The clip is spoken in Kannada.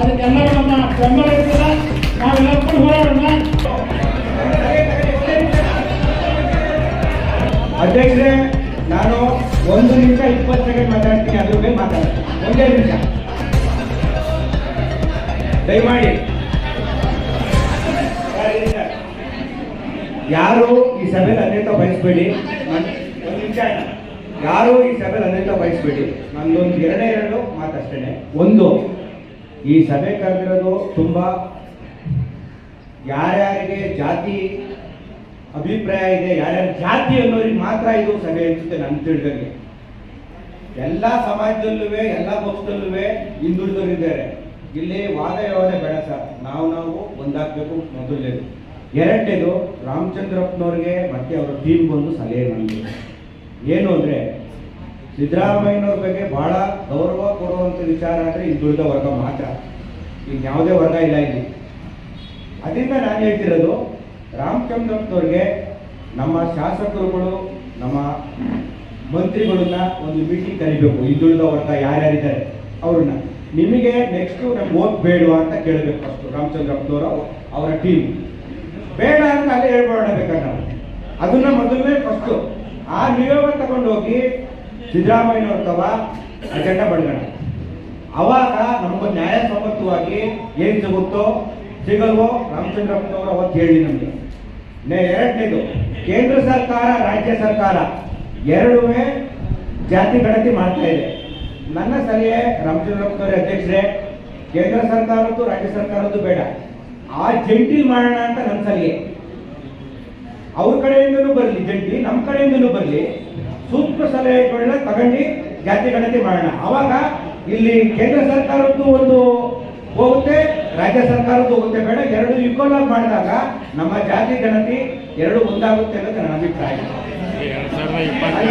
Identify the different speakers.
Speaker 1: ಅದಕ್ಕೆಲ್ಲವನ್ನ ಬೆಂಬಲಿಸಿದ ಹೋರಾಡೋಣ.
Speaker 2: ಅಧ್ಯಕ್ಷರೇ, ನಾನು ಒಂದು ನಿಮಿಷ ಇಪ್ಪತ್ತು ಸೆಕೆಂಡ್ ಮಾತಾಡ್ತೀನಿ, ಅದ್ರ ಬಗ್ಗೆ ಮಾತಾಡ್ತೀನಿ. ಒಂದೇ ನಿಮಿಷ. ದಯಮಾಡಿ. ಯಾರು ಈ ಸಭೆಯಲ್ಲಿ ಅನೇಕ ಬಯಸ್ಬೇಡಿ. ಒಂದು ನಿಮಿಷ ಯಾರು ಈ ಸಭೆಯಲ್ಲಿ ಅನೇಕ ಬಯಸ್ಬೇಡಿ. ನಂದೊಂದು ಎರಡೇ ಎರಡು ಮಾತಾಡ್ತೇನೆ ಒಂದು ಈ ಸಭೆ ಕರೆದಿರೋದು ತುಂಬ ಯಾರ್ಯಾರಿಗೆ ಜಾತಿ ಅಭಿಪ್ರಾಯ ಇದೆ, ಯಾರ್ಯಾರ ಜಾತಿ ಅನ್ನೋರಿಗೆ ಮಾತ್ರ ಇದು ಸಭೆ ಅನ್ಸುತ್ತೆ ನನ್ನ ತಿಳಿದಂಗೆ ಎಲ್ಲ ಸಮಾಜದಲ್ಲೂ ಎಲ್ಲ ಪಕ್ಷದಲ್ಲೂ ಹಿಂದುಳಿದವರಿದ್ದಾರೆ. ಇಲ್ಲಿ ವಾದ ಯಾವದೇ ಬೇಡ ಸರ್. ನಾವು ನಾವು ಒಂದಾಗಬೇಕು ಮೊದಲನೇದು. ಎರಡನೇದು ರಾಮಚಂದ್ರಪ್ಪನವ್ರಿಗೆ ಮತ್ತೆ ಅವರ ಟೀಮ್ ಬಂದು ಸಲಹೆ ನನಗೆ ಏನು ಅಂದರೆ ಸಿದ್ದರಾಮಯ್ಯನವ್ರ ಬಗ್ಗೆ ಬಹಳ ಗೌರವ ಕೊಡುವಂಥ ವಿಚಾರ ಅಂದರೆ ಹಿಂದುಳಿದ ವರ್ಗ ಮಾತ್ರ. ಇನ್ನು ಯಾವುದೇ ವರ್ಗ ಇಲ್ಲ ಇಲ್ಲಿ. ಅದರಿಂದ ನಾನು ಹೇಳ್ತಿರೋದು ರಾಮಚಂದ್ರಪ್ಪನವ್ರಿಗೆ ನಮ್ಮ ಶಾಸಕರುಗಳು, ನಮ್ಮ ಮಂತ್ರಿಗಳನ್ನ ಒಂದು ಮೀಟಿಂಗ್ ಕರಿಬೇಕು. ಹಿಂದುಳಿದ ವರ್ಗ ಯಾರ್ಯಾರಿದ್ದಾರೆ? ಅವ್ರನ್ನ. ನಿಮಗೆ ನೆಕ್ಸ್ಟ್ ನಮ್ಗೆ ಓದ್ ಬೇಡವಾ ಅಂತ ಕೇಳಬೇಕು ಫಸ್ಟ್ ರಾಮಚಂದ್ರಪ್ಪನವರ, ಅವರ ಟೀಮ್ ಬೇಡ ಅಂತ ಅಲ್ಲೇ ಹೇಳ್ಬೋಣ ಬೇಕಾದ್ರೆ ನಾವು? ಅದನ್ನ ಮೊದಲನೇ ಫಸ್ಟು ಆ ನಿಯೋಗ ತಗೊಂಡು ಹೋಗಿ ಸಿದ್ದರಾಮಯ್ಯನವ್ರ ತವ ಅಜೆಂಡ ಬಡಗಣ ಅವಾಗ ನಮ್ಗೆ ನ್ಯಾಯಸಮ್ಮತವಾಗಿ ಏನ್ ಸಿಗುತ್ತೋ ಸಿಗಲ್ವೋ ರಾಮಚಂದ್ರಪ್ಪನವರು ಅವತ್ತು ಹೇಳಿ ನಮಗೆ. ಎರಡನೇದು, ಕೇಂದ್ರ ಸರ್ಕಾರ, ರಾಜ್ಯ ಸರ್ಕಾರ ಎರಡು ಜಾತಿ ಗಣತಿ ಮಾಡ್ತಾ ಇದೆ. ನನ್ನ ಸಲಹೆ ರಾಮಚಂದ್ರಪ್ಪನವರ ಅಧ್ಯಕ್ಷರೇ, ಕೇಂದ್ರ ಸರ್ಕಾರದ್ದು, ರಾಜ್ಯ ಸರ್ಕಾರದ್ದು ಬೇಡ. ಆ ಜಂಟಿ ಮಾಡೋಣ ಅಂತ ನನ್ನ ಸಲಹೆ ಅವ್ರ ಕಡೆಯಿಂದನೂ ಬರಲಿ ಜಂಟಿ ನಮ್ಮ ಕಡೆಯಿಂದನೂ ಬರಲಿ. ಸೂಕ್ತ ಸಲಹೆಗಳನ್ನ ತಗೊಂಡು ಜಾತಿ ಗಣತಿ ಮಾಡೋಣ. ಅವಾಗ ಇಲ್ಲಿ ಕೇಂದ್ರ ಸರ್ಕಾರದ್ದು ಒಂದು ಹೋಗುತ್ತೆ, ರಾಜ್ಯ ಸರ್ಕಾರದ್ದು ಹೋಗುತ್ತೆ. ಬೇಡ, ಎರಡು ಈಕ್ವಲ್ ಆಗಿ ಮಾಡಿದಾಗ ನಮ್ಮ ಜಾತಿ ಗಣತಿ ಎರಡು ಒಂದಾಗುತ್ತೆ ಅನ್ನೋದು ನನ್ನ ಅಭಿಪ್ರಾಯ.